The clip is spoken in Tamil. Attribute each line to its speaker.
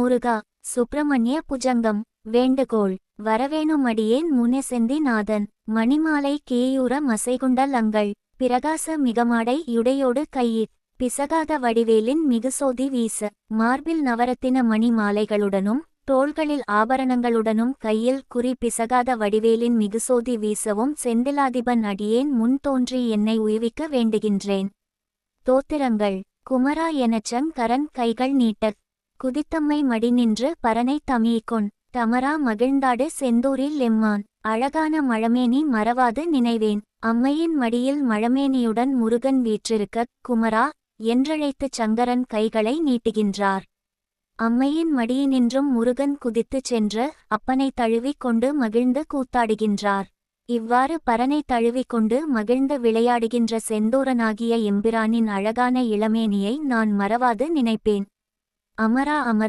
Speaker 1: முருகா சுப்பிரமணிய புஜங்கம் வேண்டுகோள். வரவேணுமடியேன் முனெசெந்தி நாதன் மணிமாலை கேயூர மசைகுண்டல் அங்கள். பிரகாச மிகமாடை யுடையோடு கையிற். பிசகாத வடிவேலின் மிகுசோதி வீச. மார்பில் நவரத்தின மணி மாலைகளுடனும் தோள்களில் ஆபரணங்களுடனும் கையில் குறி பிசகாத வடிவேலின் மிகுசோதி வீசவும் செந்திலாதிபன் அடியேன் முன் தோன்றி என்னை உய்விக்க வேண்டுகின்றேன். தோத்திரங்கள். குமரா எனச்சங் கரன் கைகள் நீட்டக் குதித்தம்மை மடி நின்று பரனை தமியிக்கொன் தமரா மகிழ்ந்தாடு செந்தூரில் எம்மான். அழகான மழமேனி மறவாது நினைவேன். அம்மையின் மடியில் மழமேனியுடன் முருகன் வீற்றிருக்கக் குமரா என்றழைத்துச் சங்கரன் கைகளை நீட்டுகின்றார். அம்மையின் மடியினின்றும் முருகன் குதித்துச் சென்று அப்பனை தழுவிக் கொண்டு மகிழ்ந்து கூத்தாடுகின்றார். இவ்வாறு பரனை தழுவிக் கொண்டு மகிழ்ந்து விளையாடுகின்ற செந்தூரனாகிய எம்பிரானின் அழகான இளமேனியை நான் மறவாது நினைப்பேன். ಅಮರ ಅಮರ